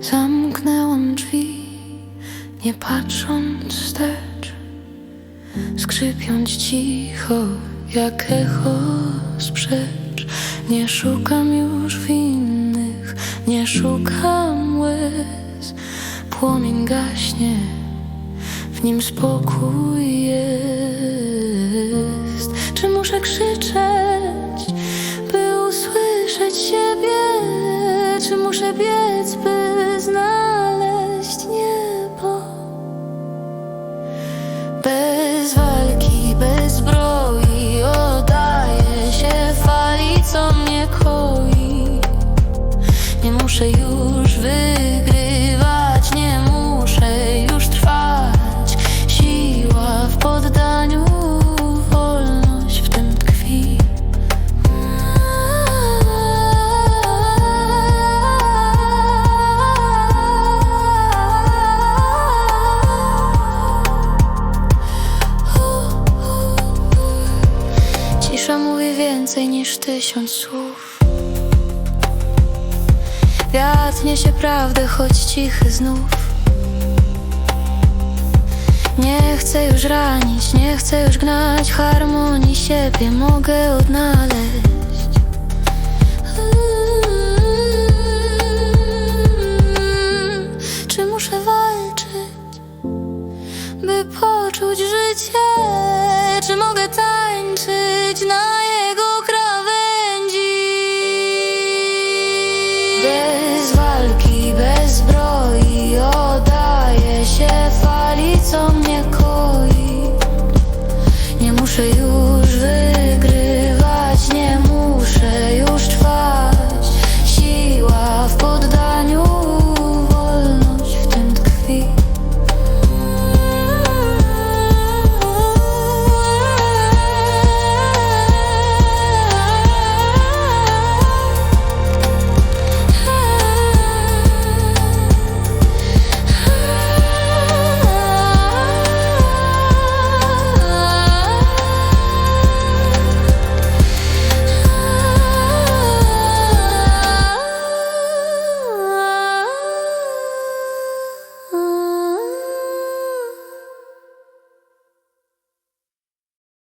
Zamknęłam drzwi, nie patrząc wstecz. Skrzypiąc cicho, jak echo sprzecz. Nie szukam już winnych, nie szukam łez. Płomień gaśnie, w nim spokój jest. Czy muszę krzyczeć, by usłyszeć siebie? Czy muszę biec, by więcej niż tysiąc słów. Wiatr niesie prawdę, choć cichy znów. Nie chcę już ranić, nie chcę już gnać harmonii siebie, mogę odnaleźć. Czy muszę walczyć? by poczuć życie? Czy mogę tańczyć good.